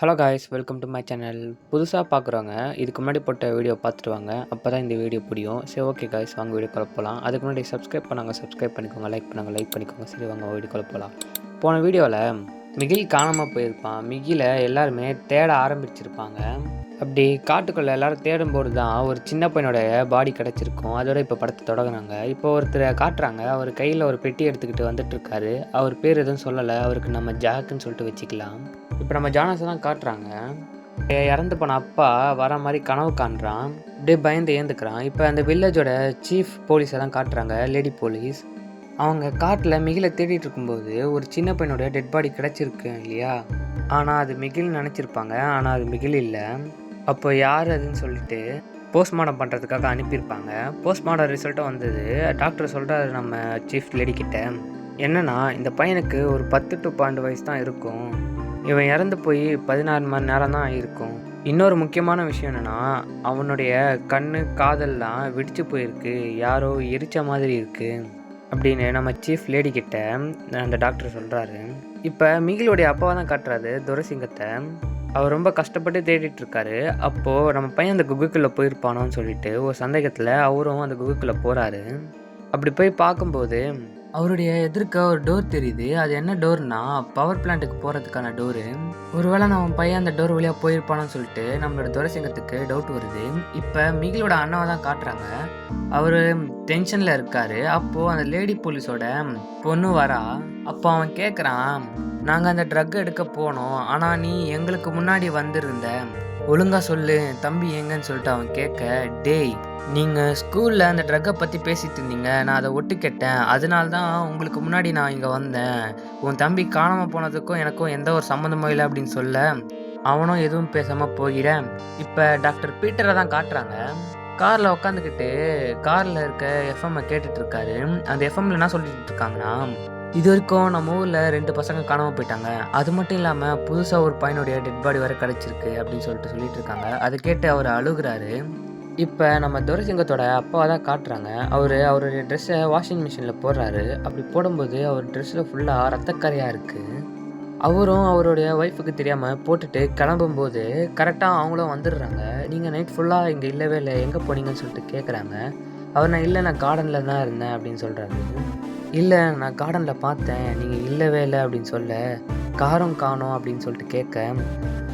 Hello guys welcome to my channel புதுசாக பார்க்குறவங்க இதுக்கு முன்னாடி போட்ட வீடியோ பார்த்துட்டு வாங்க. அப்போ தான் இந்த வீடியோ பிடிக்கும் சரி ஓகே காய்ஸ் வாங்க வீடியோ போகலாம் அதுக்கு முன்னாடி சப்ஸ்கிரைப் பண்ணாங்க சப்ஸ்கிரைப் பண்ணிக்கோங்க லைக் பண்ணாங்க லைக் பண்ணிக்கோங்க. சரி வாங்க வீடியோ போகலாம் போன வீடியோவில் மிகில் காணாமல் போயிருப்பான். மிகில எல்லாருமே தேட ஆரம்பிச்சிருப்பாங்க. அப்படி காட்டுக்குள்ளே எல்லாரும் தேடும்போது தான் ஒரு சின்ன பையனுடைய பாடி கிடச்சிருக்கும். அதோட இப்போ படத்தை தொடங்குறாங்க. இப்போ ஒருத்தரை காட்டுறாங்க. அவர் கையில் ஒரு பெட்டி எடுத்துக்கிட்டு வந்துட்டுருக்காரு அவர் பேர் எதுவும் சொல்லலை. அவருக்கு நம்ம ஜாக்குன்னு சொல்லிட்டு வச்சுக்கலாம். இப்போ நம்ம ஜானஸை தான் காட்டுறாங்க. இறந்து போன அப்பா வர மாதிரி கனவு காண்றான். அப்படியே பயந்து ஏந்துக்கிறான். இப்போ அந்த வில்லேஜோட சீஃப் போலீஸை தான் காட்டுறாங்க லேடி போலீஸ் அவங்க காட்டில் மிகில தேடிட்டு இருக்கும்போது ஒரு சின்ன பையனோட டெட் பாடி கிடச்சிருக்கு இல்லையா? ஆனால் அது மிகில் நினச்சிருப்பாங்க. ஆனால் அது மிகில் இல்லை. அப்போ யார் அதுன்னு சொல்லிட்டு போஸ்ட்மார்ட்டம் பண்ணுறதுக்காக அனுப்பியிருப்பாங்க. போஸ்ட்மார்ட்டம் ரிசல்ட்டும் வந்தது. டாக்டர் சொல்கிறாரு நம்ம சீஃப் லேடி என்னென்னா இந்த பையனுக்கு ஒரு பத்து டு பன்னெண்டு வயசு தான் இருக்கும். இவன் இறந்து போய் பதினாறு மணி நேரம் தான் இருக்கும் இன்னொரு முக்கியமான விஷயம் என்னென்னா அவனுடைய கண்ணு காதெல்லாம் வெடிச்சு போயிருக்கு. யாரோ எரிச்ச மாதிரி இருக்குது அப்படின்னு நம்ம சீஃப் லேடி கிட்ட அந்த டாக்டர் சொல்கிறாரு இப்போ மிகிலுடைய அப்பாவை தான் காட்டுறாரு துரசிங்கத்தை. அவர் ரொம்ப கஷ்டப்பட்டு தேடிட்டு இருக்காரு. அப்போது நம்ம பையன் அந்த குகைக்குள்ளே போயிருப்பானோன்னு சொல்லிட்டு ஒரு சந்தேகத்தில் அவரும் அந்த குகைக்குள்ளே போகிறாரு அப்படி போய் பார்க்கும்போது அவருடைய எதிர்க்க ஒரு டோர் தெரியுது. அது என்ன டோர்னா பவர் பிளான்ட்டுக்கு போகிறதுக்கான டோரு ஒருவேளை நம்ம பையன் அந்த டோர் வழியாக போயிருப்பானு சொல்லிட்டு நம்மளோட துரசிங்கத்துக்கு டவுட் வருது. இப்போ மிகிலோட அண்ணாவை தான் காட்டுறாங்க. அவர் டென்ஷனில் இருக்காரு. அப்போது அந்த லேடி போலீஸோட பொண்ணு வரா? அப்போ அவன் கேட்குறான் நாங்கள் அந்த ட்ரக் எடுக்க போனோம். ஆனால் நீ எங்களுக்கு முன்னாடி வந்திருந்த. ஒழுங்காக சொல்லு. தம்பி எங்கன்னு சொல்லிட்டு அவன் கேட்க டேய் நீங்கள் ஸ்கூலில் அந்த ட்ரக்கை பற்றி பேசிட்டு இருந்தீங்க. நான் அதை ஒட்டு கேட்டேன். அதனால தான் உங்களுக்கு முன்னாடி நான் இங்கே வந்தேன். உன் தம்பி காணாமல் போனதுக்கும் எனக்கும் எந்த ஒரு சம்மந்தமும் இல்லை அப்படின்னு சொல்ல அவனும் எதுவும் பேசாமல் போகிறேன் இப்போ டாக்டர் பீட்டரை தான் காட்டுறாங்க. காரில் உட்காந்துக்கிட்டு காரில் இருக்க எஃப்எம்ஐ கேட்டுட்டு இருக்காரு அந்த எஃப்எம்ல என்ன சொல்லிட்டு இருக்காங்கன்னா இது வரைக்கும் நம்ம ஊரில் ரெண்டு பசங்க காணாமல் போயிட்டாங்க. அது மட்டும் இல்லாமல் புதுசாக ஒரு பையனுடைய டெட் பாடி வர கிடச்சிருக்கு அப்படின்னு சொல்லிட்டு சொல்லிட்டு இருக்காங்க அதை கேட்டு அவர் அழுகுறாரு. இப்போ நம்ம துரசிங்கத்தோட அப்பாவை தான் காட்டுறாங்க. அவர் அவருடைய ட்ரெஸ்ஸை வாஷிங் மிஷினில் போடுறாரு. அப்படி போடும்போது அவர் ட்ரெஸ்ஸில் ஃபுல்லாக ரத்தக்கரையாக இருக்குது அவரும் அவருடைய ஒய்ஃபுக்கு தெரியாமல் போட்டுட்டு கிளம்பும்போது கரெக்டாக அவங்களும் வந்துடுறாங்க. நீங்கள் நைட் ஃபுல்லாக இங்கே இல்லவே இல்லை எங்கே போனீங்கன்னு சொல்லிட்டு கேட்குறாங்க அவர் நான் இல்லை நான் கார்டனில் தான் இருந்தேன் அப்படின்னு சொல்கிறாரு இல்லை நான் கார்டனில் பார்த்தேன் நீங்கள் இல்லவே இல்லை அப்படின்னு சொல்ல காரும் காணோம் அப்படின்னு சொல்லிட்டு கேட்க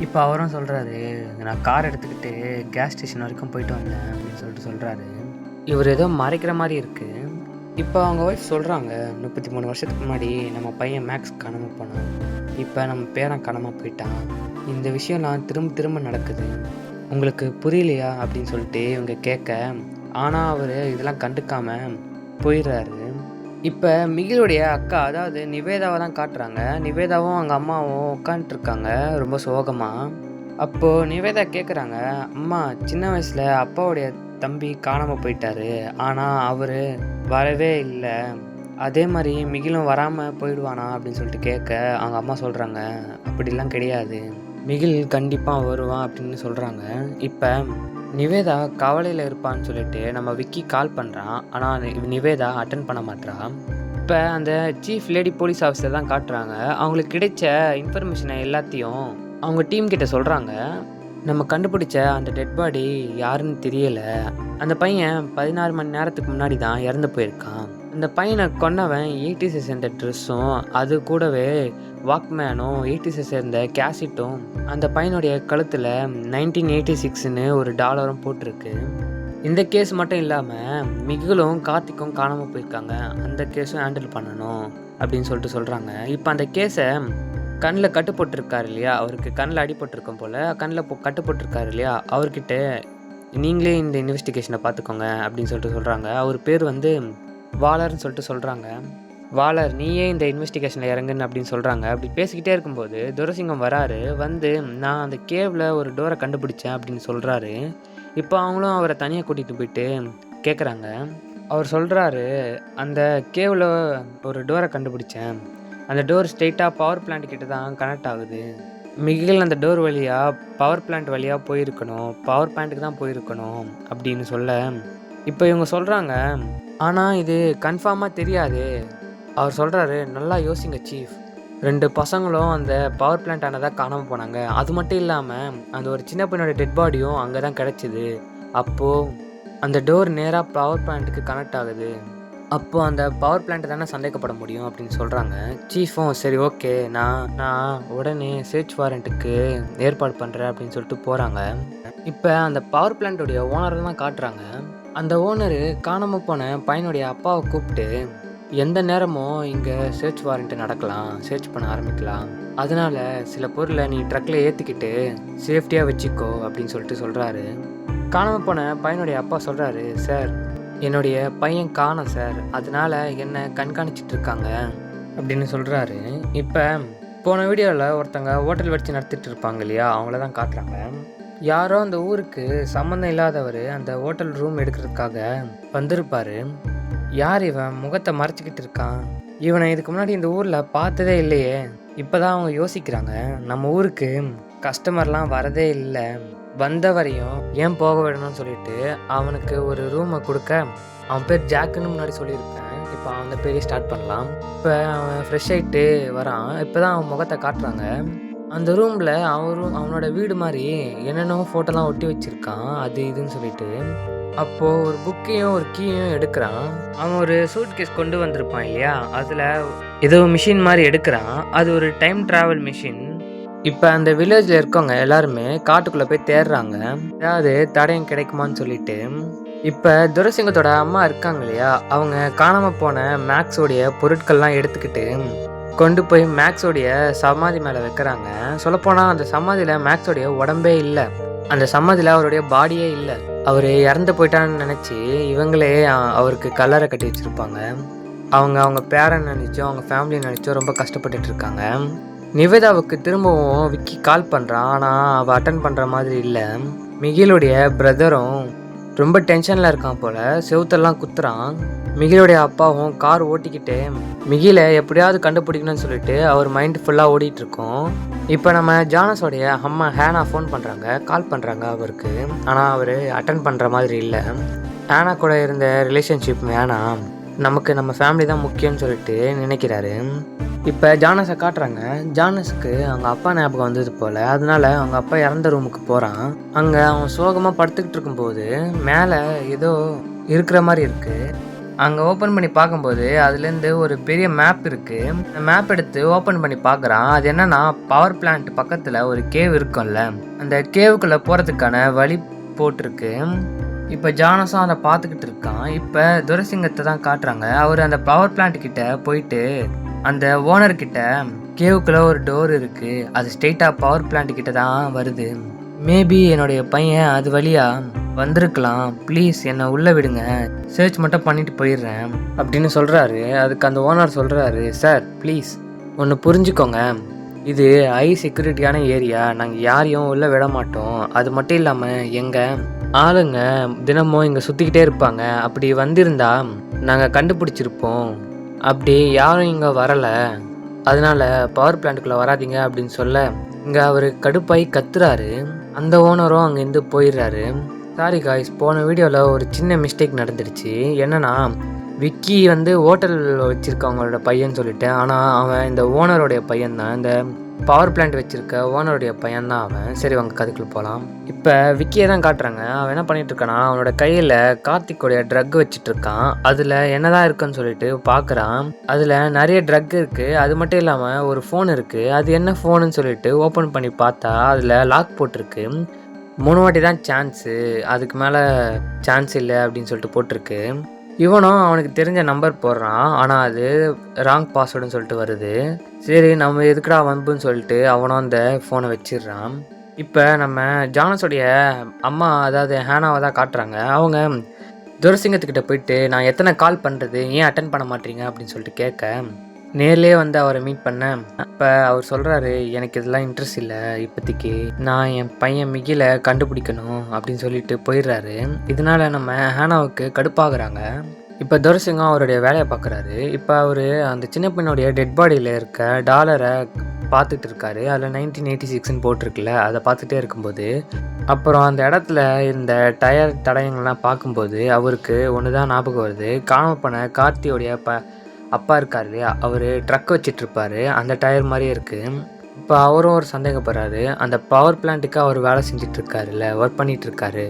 இப்போ அவரும் சொல்கிறாரு நான் கார் எடுத்துக்கிட்டு கேஸ் ஸ்டேஷன் வரைக்கும் போயிட்டு வந்தேன் அப்படின்னு சொல்லிட்டு சொல்கிறாரு இவர் ஏதோ மறைக்கிற மாதிரி இருக்குது இப்போ அவங்க ஒய்ஃப் சொல்கிறாங்க முப்பத்தி மூணு வருஷத்துக்கு முன்னாடி நம்ம பையன் மேக்ஸ் காணாமல் போனான். இப்போ நம்ம பேரன் காணாமல் போயிட்டான். இந்த விஷயம்லாம் திரும்ப திரும்ப நடக்குது. உங்களுக்கு புரியலையா அப்படின்னு சொல்லிட்டு இவங்க கேட்க ஆனால் அவர் இதெல்லாம் கண்டுக்காம போயிடுறாரு. இப்போ மிகிலுடைய அக்கா அதாவது நிவேதாவை தான் காட்டுறாங்க. நிவேதாவும் அவங்க அம்மாவும் உட்காந்துட்ருக்காங்க ரொம்ப சோகமாக அப்போது நிவேதா கேட்குறாங்க அம்மா சின்ன வயசில் அப்பாவுடைய தம்பி காணாமல் போயிட்டாரு. ஆனால் அவர் வரவே இல்லை. அதே மாதிரி மிகிலும் வராமல் போயிடுவானா அப்படின்னு சொல்லிட்டு கேட்க அவங்க அம்மா சொல்கிறாங்க அப்படிலாம் கிடையாது. மிகில் கண்டிப்பாக வருவான் அப்படின்னு சொல்கிறாங்க இப்போ நிவேதா கவலையில் இருப்பான்னு சொல்லிட்டு நம்ம விக்கி கால் பண்ணுறான் ஆனால் நிவேதா அட்டன் பண்ண மாட்டான் இப்போ அந்த சீஃப் லேடி போலீஸ் ஆஃபீஸர் தான் காட்டுறாங்க. அவங்களுக்கு கிடைச்ச இன்ஃபர்மேஷனை எல்லாத்தையும் அவங்க டீம் கிட்ட சொல்கிறாங்க நம்ம கண்டுபிடிச்ச அந்த டெட் பாடி யாருன்னு தெரியலை. அந்த பையன் பதினாறு மணி நேரத்துக்கு முன்னாடி தான் இறந்து போயிருக்கான். அந்த பையனை கொன்னவன் எயிட்டிஸை சேர்ந்த ட்ரெஸ்ஸும் அது கூடவே வாக்மேனும் எயிட்டிஸை சேர்ந்த கேசிட்டும் அந்த பையனுடைய கழுத்தில் நைன்டீன் எயிட்டி சிக்ஸ்னு ஒரு டாலரும் போட்டிருக்கு. இந்த கேஸ் மட்டும் இல்லாமல் மிகுலும் கார்த்திக்கும் காணாமல் போயிருக்காங்க. அந்த கேஸும் ஹேண்டில் பண்ணணும் அப்படின்னு சொல்லிட்டு சொல்கிறாங்க இப்போ அந்த கேஸை கண்ணில் கட்டுப்பட்டிருக்காரு இல்லையா? அவருக்கு கண்ணில் அடிபட்டிருக்கும் போல் கண்ணில் கட்டு போட்டிருக்காரு இல்லையா? அவர்கிட்ட நீங்களே இந்த இன்வெஸ்டிகேஷனை பார்த்துக்கோங்க அப்படின்னு சொல்லிட்டு சொல்கிறாங்க அவர் பேர் வந்து வாலர்னு சொல்லிட்டு சொல்கிறாங்க வாலர் நீயே இந்த இன்வெஸ்டிகேஷனில் இறங்குன்னு அப்படின்னு சொல்கிறாங்க அப்படி பேசிக்கிட்டே இருக்கும்போது துரசிங்கம் வராரு. வந்து நான் அந்த கேவில் ஒரு டோரை கண்டுபிடிச்சேன் அப்படின்னு சொல்கிறாரு இப்போ அவங்களும் அவரை தனியாக கூட்டிகிட்டு போயிட்டு கேட்குறாங்க அவர் சொல்கிறாரு அந்த கேவில் ஒரு டோரை கண்டுபிடிச்சேன். அந்த டோர் ஸ்ட்ரெயிட்டாக பவர் பிளான்ட் கிட்ட தான் கனெக்ட் ஆகுது. மிகில் அந்த டோர் வழியாக பவர் பிளான்ட் வழியாக போயிருக்கணும். பவர் பிளான்ட்டுக்கு தான் போயிருக்கணும் அப்படின்னு சொல்ல இப்போ இவங்க சொல்கிறாங்க ஆனால் இது கன்ஃபார்மாக தெரியாது. அவர் சொல்கிறாரு நல்லா யோசிங்க சீஃப் ரெண்டு பசங்களும் அந்த பவர் பிளான்ட் ஆனதாக காணாமல் போனாங்க. அது மட்டும் இல்லாமல் அந்த ஒரு சின்ன பையனோட டெட் பாடியும் அங்கே தான் கிடச்சிது. அப்போது அந்த டோர் நேராக பவர் பிளான்ட்டுக்கு கனெக்ட் ஆகுது. அப்போ அந்த பவர் பிளான்ட் தானே சந்தேகப்பட முடியும் அப்படின்னு சொல்கிறாங்க சீஃபும் சரி ஓகே நான் நான் உடனே சர்ச் வாரண்ட்டுக்கு ஏற்பாடு பண்ணுறேன் அப்படின்னு சொல்லிட்டு போகிறாங்க இப்போ அந்த பவர் பிளான்ட்டுடைய ஓனரை தான் காட்டுறாங்க. அந்த ஓனரு காணாமல் போன பையனுடைய அப்பாவை கூப்பிட்டு எந்த நேரமும் இங்கே சர்ச் வாரண்ட்டு நடக்கலாம் சர்ச் பண்ண ஆரம்பிக்கலாம். அதனால சில பொருளை நீ ட்ரக்கில் ஏற்றிக்கிட்டு சேஃப்டியாக வச்சுக்கோ அப்படின்னு சொல்லிட்டு சொல்கிறாரு காணாமல் போன பையனுடைய அப்பா சொல்கிறாரு சார் என்னுடைய பையன் காணோம் சார். அதனால என்னை கண்காணிச்சிட்டு இருக்காங்க அப்படின்னு சொல்கிறாரு இப்போ போன வீடியோவில் ஒருத்தங்க ஹோட்டல் வச்சு நடத்திட்டு இருப்பாங்க இல்லையா? அவங்கள தான் காட்டுறாங்க. யாரோ அந்த ஊருக்கு சம்மந்தம் இல்லாதவர் அந்த ஹோட்டல் ரூம் எடுக்கிறதுக்காக வந்திருப்பார். யார் இவன்? முகத்தை மறைச்சிக்கிட்டு இருக்கான். இவனை இதுக்கு முன்னாடி இந்த ஊரில் பார்த்ததே இல்லையே. இப்போ தான் அவங்க யோசிக்கிறாங்க. நம்ம ஊருக்கு கஸ்டமர்லாம் வரதே இல்லை. வந்த வரையும் ஏன் போக விடணும்னு சொல்லிட்டு அவனுக்கு ஒரு ரூமை கொடுக்க அவன் பேர் ஜாக்குன்னு முன்னாடி சொல்லியிருப்பேன். இப்போ அந்த பேரே ஸ்டார்ட் பண்ணலாம். இப்போ அவன் ஃப்ரெஷ் ஆகிட்டு வரான். இப்போ தான் அவன் முகத்தை காட்டுறாங்க. அந்த ரூமில் அவரும் அவனோட வீடு மாதிரி என்னென்னவோ ஃபோட்டோலாம் ஒட்டி வச்சுருக்கான். அது இதுன்னு சொல்லிட்டு. அப்போது ஒரு புக்கையும் ஒரு கீயும் எடுக்கிறான். அவன் ஒரு சூட் கேஸ் கொண்டு வந்திருப்பான் இல்லையா? அதில் ஏதோ மிஷின் மாதிரி எடுக்கிறான். அது ஒரு டைம் ட்ராவல் மிஷின் இப்போ அந்த வில்லேஜில் இருக்கவங்க எல்லாருமே காட்டுக்குள்ளே போய் தேடுறாங்க. ஏதாவது தடயம் கிடைக்குமான்னு சொல்லிட்டு. இப்போ துரசிங்கத்தோட அம்மா இருக்காங்க இல்லையா? அவங்க காணாமல் போன மேக்ஸோடைய பொருட்கள்லாம் எடுத்துக்கிட்டு கொண்டு போய் மேக்ஸோடைய சமாதி மேலே வைக்கிறாங்க. சொல்லப்போனால் அந்த சமாதியில் மேக்ஸோடைய உடம்பே இல்லை. அந்த சமாதியில் அவருடைய பாடியே இல்லை. அவர் இறந்து போயிட்டான்னு நினச்சி இவங்களே அவருக்கு கல்லறை கட்டி வச்சுருப்பாங்க. அவங்க அவங்க பேரன் நினச்சோ அவங்க ஃபேமிலி நினச்சோ ரொம்ப கஷ்டப்பட்டுட்டு இருக்காங்க. நிவேதாவுக்கு திரும்பவும் விக்கி கால் பண்ணுறான் ஆனால் அவள் அட்டன் பண்ணுற மாதிரி இல்லை. மிகிலுடைய பிரதரும் ரொம்ப டென்ஷனில் இருக்கான் போல் செவுத்தெல்லாம் குத்துறான். மிகிலுடைய அப்பாவும் கார் ஓட்டிக்கிட்டு மிகிலை எப்படியாவது கண்டுபிடிக்கணும்னு சொல்லிட்டு அவர் மைண்ட் ஃபுல்லாக ஓடிட்டு இருக்கோம் இப்போ நம்ம ஜானஸோடைய அம்மா ஹேனா ஃபோன் பண்ணுறாங்க கால் பண்ணுறாங்க அவருக்கு. ஆனால் அவர் அட்டன் பண்ணுற மாதிரி இல்லை. ஹேனா கூட இருந்த ரிலேஷன்ஷிப் வேணாம். நமக்கு நம்ம ஃபேமிலி தான் முக்கியம்னு சொல்லிட்டு நினைக்கிறாரு. இப்போ ஜானஸை காட்டுறாங்க. ஜானஸுக்கு அவங்க அப்பா ஞாபகம் வந்தது போல் அதனால அவங்க அப்பா இறந்த ரூமுக்கு போகிறான் அங்கே அவன் சோகமாக படுத்துக்கிட்டு இருக்கும்போது மேலே ஏதோ இருக்கிற மாதிரி இருக்குது அங்கே ஓப்பன் பண்ணி பார்க்கும்போது அதுலேருந்து ஒரு பெரிய மேப் இருக்குது அந்த மேப் எடுத்து ஓப்பன் பண்ணி பார்க்குறான். அது என்னன்னா பவர் பிளான்ட் பக்கத்தில் ஒரு கேவ் இருக்கும்ல. அந்த கேவுக்குள்ளே போகிறதுக்கான வழி போட்டிருக்கு. இப்போ ஜானஸும் அதை பார்த்துக்கிட்டு இருக்கான். இப்போ துரசிங்கத்தை தான் காட்டுறாங்க. அவர் அந்த பவர் பிளான்ட் கிட்ட போயிட்டு அந்த ஓனர்கிட்ட கேவுக்குள்ள ஒரு டோர் இருக்கு. அது ஸ்ட்ரெயிட்டாக பவர் பிளான்ட் கிட்ட தான் வருது. மேபி என்னுடைய பையன் அது வழியா வந்திருக்கலாம். ப்ளீஸ் என்னை உள்ளே விடுங்க. சர்ச் மட்டும் பண்ணிட்டு போயிடுறேன் அப்படின்னு சொல்கிறாரு அதுக்கு அந்த ஓனர் சொல்கிறாரு சார் ப்ளீஸ் ஒன்று புரிஞ்சுக்கோங்க. இது ஹை செக்யூரிட்டியான ஏரியா நாங்கள் யாரையும் உள்ளே விட மாட்டோம். அது மட்டும் இல்லாமல் எங்கள் ஆளுங்க தினமும் இங்கே சுற்றிக்கிட்டே இருப்பாங்க. அப்படி வந்திருந்தா நாங்கள் கண்டுபிடிச்சிருப்போம். அப்படி யாரும் இங்கே வரலை. அதனால பவர் பிளான்ட்டுக்குள்ளே வராதீங்க அப்படின்னு சொல்ல இங்கே அவர் கடுப்பாய் கத்துறாரு. அந்த ஓனரும் அங்கேருந்து போயிடுறாரு. சாரி காய்ஸ் போன வீடியோவில் ஒரு சின்ன மிஸ்டேக் நடந்துடுச்சு. என்னென்னா விக்கி வந்து ஹோட்டல் வச்சுருக்கவங்களோட பையன் சொல்லிட்டேன். ஆனால் அவன் இந்த ஓனருடைய பையன் தான் இந்த பவர் பிளான்ட் வச்சுருக்க ஓனருடைய பையன் தான் அவன். சரி வாங்க கதைக்குள்ள போகலாம் இப்போ விக்கியை தான் காட்டுறாங்க. அவன் என்ன பண்ணிட்டு இருக்கானா அவனோட கையில் கார்த்திக்கோடைய ட்ரக் வச்சுட்டு இருக்கான் அதில் என்னதான் இருக்குன்னு சொல்லிட்டு பார்க்குறான் அதில் நிறைய ட்ரக் இருக்குது அது மட்டும் இல்லாமல் ஒரு ஃபோன் இருக்குது அது என்ன ஃபோனுன்னு சொல்லிட்டு ஓப்பன் பண்ணி பார்த்தா அதில் லாக் போட்டிருக்கு. மூணு வாட்டி தான் சான்ஸு அதுக்கு மேலே சான்ஸ் இல்லை அப்படின்னு சொல்லிட்டு போட்டிருக்கு. இவனும் அவனுக்கு தெரிஞ்ச நம்பர் போடுறான். ஆனால் அது ராங் பாஸ்வேர்டுன்னு சொல்லிட்டு வருது. சரி நம்ம எதுக்குடா வம்புன்னு சொல்லிட்டு அவனும் அந்த ஃபோனை வச்சிடுறான். இப்போ நம்ம ஜானஸோடைய அம்மா அதாவது ஹேனாவை தான் காட்டுறாங்க. அவங்க துரசிங்கத்துக்கிட்ட போயிட்டு நான் எத்தனை கால் பண்ணுறது ஏன் அட்டன் பண்ண மாட்டீங்க? அப்படின்னு சொல்லிட்டு கேட்க நேர்லேயே வந்து அவரை மீட் பண்ணேன். அப்போ அவர் சொல்கிறாரு எனக்கு இதெல்லாம் இன்ட்ரெஸ்ட் இல்லை இப்போதைக்கு. நான் என் பையன் மிகில கண்டுபிடிக்கணும் அப்படின்னு சொல்லிட்டு போயிடுறாரு. இதனால நம்ம ஹேனாவுக்கு கடுப்பாகிறாங்க. இப்போ துரசிங்கம் அவருடைய வேலையை பார்க்குறாரு. இப்போ அவர் அந்த சின்ன பையனுடைய டெட் பாடியில் இருக்க டாலரை பார்த்துட்டு இருக்காரு. அதில் நைன்டீன் எயிட்டி சிக்ஸ்னு போட்டிருக்குல்ல அதை பார்த்துட்டே இருக்கும்போது அப்புறம் அந்த இடத்துல இருந்த டயர் தடயங்கள்லாம் பார்க்கும்போது அவருக்கு ஒன்று தான் ஞாபகம் வருது. காணாம கார்த்தியோடைய ப அப்பா இருக்கார் இல்லையா? அவர் ட்ரக் வச்சிட்ருப்பாரு அந்த டயர் மாதிரியே இருக்குது இப்போ அவரும் ஒரு சந்தேகப்படுறாரு. அந்த பவர் பிளான்ட்டுக்கு அவர் வேலை செஞ்சிட்ருக்காருல்ல ஒர்க் பண்ணிகிட்ருக்காரு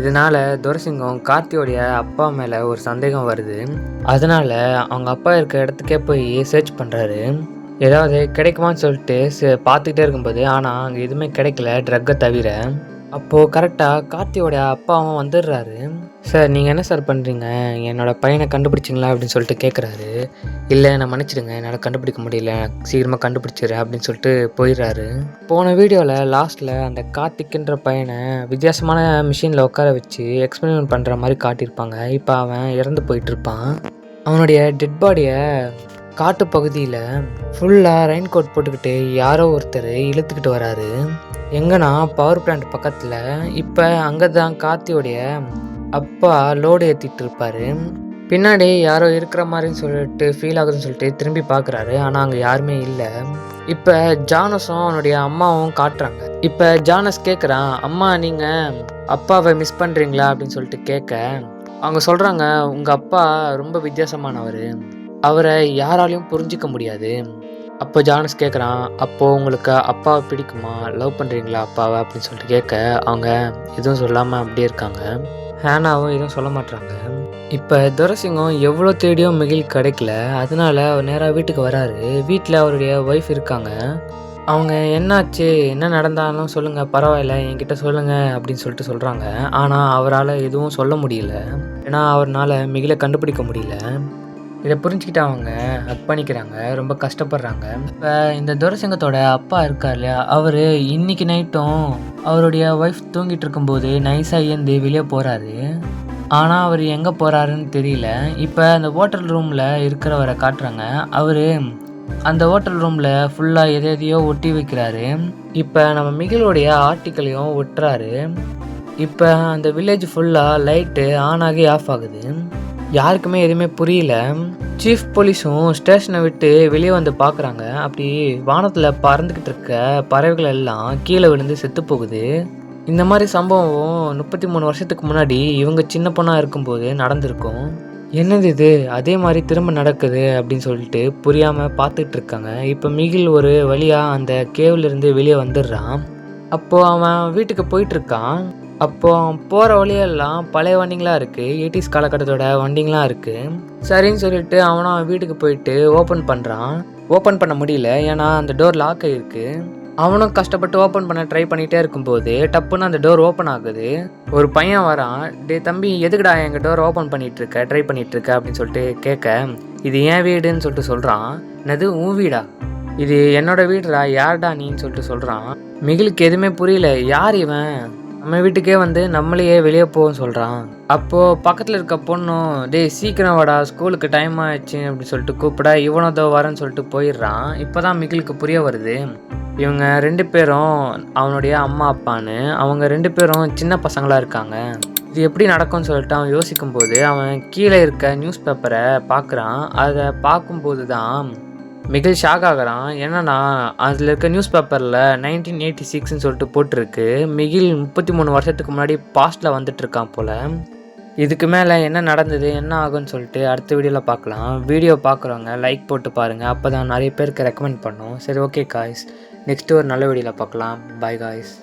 இதனால துரசிங்கம் கார்த்தியோடைய அப்பா மேலே ஒரு சந்தேகம் வருது. அதனால் அவங்க அப்பா இருக்க இடத்துக்கே போய் சர்ச் பண்ணுறாரு ஏதாவது கிடைக்குமான்னு சொல்லிட்டு பார்த்துக்கிட்டே இருக்கும்போது ஆனால் அங்கே எதுவுமே கிடைக்கல ட்ரக்கை தவிர. அப்போது கரெக்டாக கார்த்தியோட அப்பாவும் வந்துடுறாரு. சார் நீங்கள் என்ன சார் பண்ணுறீங்க என்னோட பையனை கண்டுபிடிச்சிங்களா? அப்படின்னு சொல்லிட்டு கேட்குறாரு இல்லை நான் மன்னிச்சிடுங்க. என்னால் கண்டுபிடிக்க முடியல. சீக்கிரமாக கண்டுபிடிச்சிடுறேன் அப்படின்னு சொல்லிட்டு போயிடுறாரு. போன வீடியோவில் லாஸ்ட்டில் அந்த கார்த்திக்ன்ற பையனை வித்தியாசமான மிஷினில் உட்கார வச்சு எக்ஸ்பெரிமெண்ட் பண்ணுற மாதிரி காட்டியிருப்பாங்க. இப்போ அவன் இறந்து போயிட்டு இருப்பான். அவனுடைய டெட் பாடியை காட்டு பகுதியில் ஃபுல்லாக ரெயின் கோட் போட்டுக்கிட்டு யாரோ ஒருத்தர் இழுத்துக்கிட்டு வராரு. எங்கன்னா பவர் பிளான்ட் பக்கத்தில் இப்போ அங்கே தான் கார்த்தியோடைய அப்பா லோடு ஏற்றிட்டு இருப்பாரு. பின்னாடி யாரோ இருக்கிற மாதிரின்னு சொல்லிட்டு ஃபீல் ஆகுதுன்னு சொல்லிட்டு திரும்பி பார்க்குறாரு ஆனால் அங்கே யாருமே இல்லை. இப்போ ஜானஸும் அவனுடைய அம்மாவும் காட்டுறாங்க. இப்போ ஜானஸ் கேட்குறான் அம்மா நீங்கள் அப்பாவை மிஸ் பண்ணுறீங்களா அப்படின்னு சொல்லிட்டு கேட்க அவங்க சொல்கிறாங்க உங்கள் அப்பா ரொம்ப வித்தியாசமானவர். அவரை யாராலையும் புரிஞ்சிக்க முடியாது. அப்போ ஜானஸ் கேட்குறான் அப்போது உங்களுக்கு அப்பாவை பிடிக்குமா? லவ் பண்ணுறீங்களா அப்பாவை? அப்படின்னு சொல்லிட்டு கேட்க அவங்க எதுவும் சொல்லாமல் அப்படியே இருக்காங்க. ஹேனாவும் எதுவும் சொல்ல மாட்றாங்க. இப்போ துரசிங்கம் எவ்வளோ தேடியும் மிகில் கிடைக்கல. அதனால அவர் நேராக வீட்டுக்கு வராரு. வீட்டில் அவருடைய ஒய்ஃப் இருக்காங்க. அவங்க என்னாச்சு? என்ன நடந்தாலும் சொல்லுங்கள் பரவாயில்ல. என்கிட்ட சொல்லுங்கள் அப்படின்னு சொல்லிட்டு சொல்கிறாங்க ஆனால் அவரால் எதுவும் சொல்ல முடியல. ஏன்னா அவரால் மிகிலை கண்டுபிடிக்க முடியல. இதை புரிஞ்சுக்கிட்டு அவங்க அர்ப்பணிக்கிறாங்க ரொம்ப கஷ்டப்படுறாங்க. இப்போ இந்த துரசிங்கத்தோட அப்பா இருக்கார் இல்லையா? அவர் இன்னைக்கு நைட்டும் அவருடைய ஒய்ஃப் தூங்கிட்டு இருக்கும்போது நைஸாக ஏந்து வெளியே போகிறாரு ஆனால் அவர் எங்கே போகிறாருன்னு தெரியல. இப்போ அந்த ஹோட்டல் ரூமில் இருக்கிறவரை காட்டுறாங்க. அவர் அந்த ஹோட்டல் ரூமில் ஃபுல்லாக எதை எதையோ ஒட்டி வைக்கிறாரு. இப்போ நம்ம மிகிலுடைய ஆர்டிக்கலையும் ஒட்டுறாரு. இப்போ அந்த வில்லேஜ் ஃபுல்லாக லைட்டு ஆன் ஆகி ஆஃப் ஆகுது. யாருக்குமே எதுவுமே புரியல. சீஃப் போலீஸும் ஸ்டேஷனை விட்டு வெளியே வந்து பார்க்குறாங்க அப்படி வானத்தில் பறந்துக்கிட்டு இருக்க பறவைகள் எல்லாம் கீழே விழுந்து செத்து போகுது. இந்த மாதிரி சம்பவம் முப்பத்தி மூணு வருஷத்துக்கு முன்னாடி இவங்க சின்ன பொண்ணாக இருக்கும்போது நடந்திருக்கும். என்னது இது? அதே மாதிரி திரும்ப நடக்குது அப்படின்னு சொல்லிட்டு புரியாமல் பார்த்துட்டு இருக்காங்க. இப்போ மிகில் ஒரு வழியாக அந்த கேவ்லேருந்து வெளியே வந்துடுறான். அப்போது அவன் வீட்டுக்கு போயிட்டு இருக்கான். அப்போ போகிற வழியெல்லாம் பழைய வண்டிங்களாம் இருக்குது எயிட்டிஸ் காலகட்டத்தோட வண்டிங்களாம் இருக்குது சரின்னு சொல்லிட்டு அவனும் அவன் வீட்டுக்கு போயிட்டு ஓப்பன் பண்ணுறான் ஓப்பன் பண்ண முடியல ஏன்னா அந்த டோர் லாக் ஆகிருக்கு அவனும் கஷ்டப்பட்டு ஓப்பன் பண்ண ட்ரை பண்ணிகிட்டே இருக்கும்போது டப்புன்னு அந்த டோர் ஓப்பன் ஆகுது. ஒரு பையன் வரான் டே தம்பி எதுக்குடா எங்கள் டோர் ஓப்பன் பண்ணிகிட்ருக்க இருக்க ட்ரை பண்ணிட்டு இருக்க அப்படின்னு சொல்லிட்டு கேட்க இது ஏன் வீடுன்னு சொல்லிட்டு சொல்கிறான் என்னது உன் வீடா? இது என்னோட வீடுடா யார்டா நீன்னு சொல்லிட்டு சொல்கிறான் மிகிலுக்கு எதுவுமே புரியல யார் இவன்? நம்ம வீட்டுக்கே வந்து நம்மளையே வெளியே போன்னு சொல்கிறான் அப்போது பக்கத்தில் இருக்க பொண்ணும் டேய் சீக்கிரம் வாடா ஸ்கூலுக்கு டைம் ஆயிடுச்சு அப்படின்னு சொல்லிட்டு கூப்பிட இவனும் இதோ வரேன்னு சொல்லிட்டு போயிடுறான். இப்போ தான் மிகிலுக்கு புரிய வருது. இவங்க ரெண்டு பேரும் அவனுடைய அம்மா அப்பான்னு அவங்க ரெண்டு பேரும் சின்ன பசங்களாக இருக்காங்க. இது எப்படி நடக்கும்னு சொல்லிட்டு அவன் யோசிக்கும்போது அவன் கீழே இருக்க நியூஸ் பேப்பரை பார்க்குறான் அதை பார்க்கும்போது தான் மிகில் ஷாக் ஆகிறான். என்னன்னா அதில் இருக்க நியூஸ் பேப்பரில் நைன்டீன் எயிட்டி சிக்ஸ்னு சொல்லிட்டு போட்டிருக்கு. மிகில் முப்பத்தி மூணு வருஷத்துக்கு முன்னாடி பாஸ்ட்டில் வந்துட்டு இருக்கான் போல். இதுக்கு மேலே என்ன நடந்தது என்ன ஆகும்னு சொல்லிட்டு அடுத்த வீடியோவில் பார்க்கலாம். வீடியோ பார்க்குறவங்க லைக் போட்டு பாருங்கள் அப்போ தான் நிறைய பேருக்கு ரெக்கமெண்ட் பண்ணோம். சரி ஓகே காய்ஸ் நெக்ஸ்ட்டு ஒரு நல்ல வீடியோவில் பார்க்கலாம். Bye guys